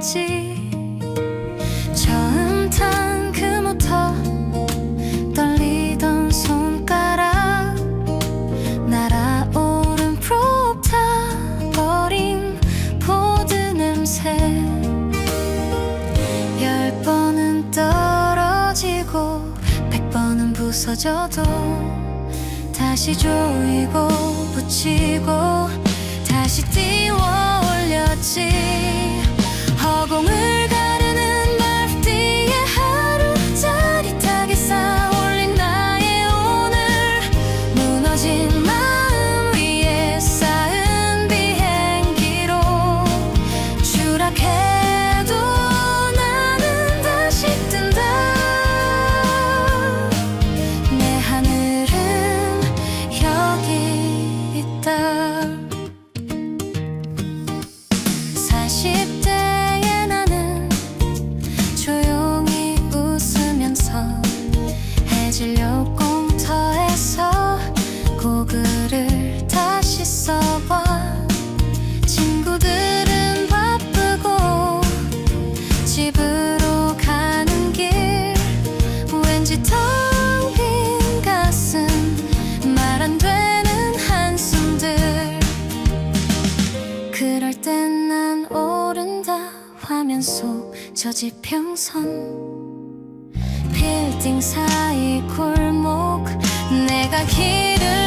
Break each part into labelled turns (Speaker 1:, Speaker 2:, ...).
Speaker 1: 있지. 처음 탄그 모터 떨리던 손가락 날아오른 프롭 타버린 보드 냄새. 열 번은 떨어지고 백 번은 부서져도 다시 조이고 붙이고 다시 띄워 올렸지 속 저 지평선. 빌딩 사이 골목 내가 길을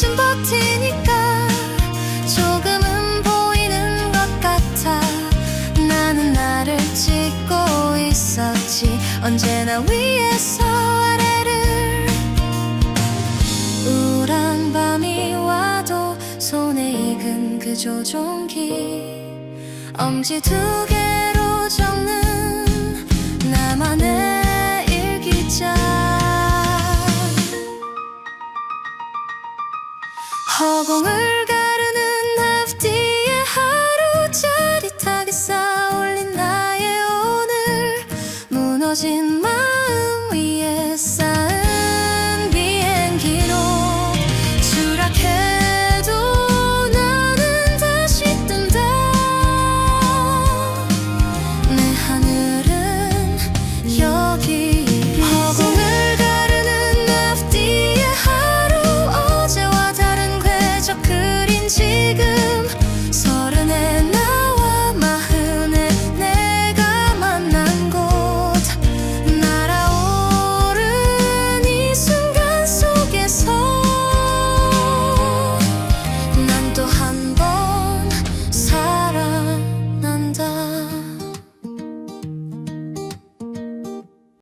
Speaker 1: 10년쯤 버티니까 조금은 보이는 것 같아. 나는 나를 찍고 있었지. 언제나 위에서 아래를 우울한 밤이 와도 손에 익은 그 조종기. 엄지 두 개로 적는 허공을 가르는 앞뒤의 하루 짜릿하게 쌓아올린 나의 오늘 무너진 마 bigger.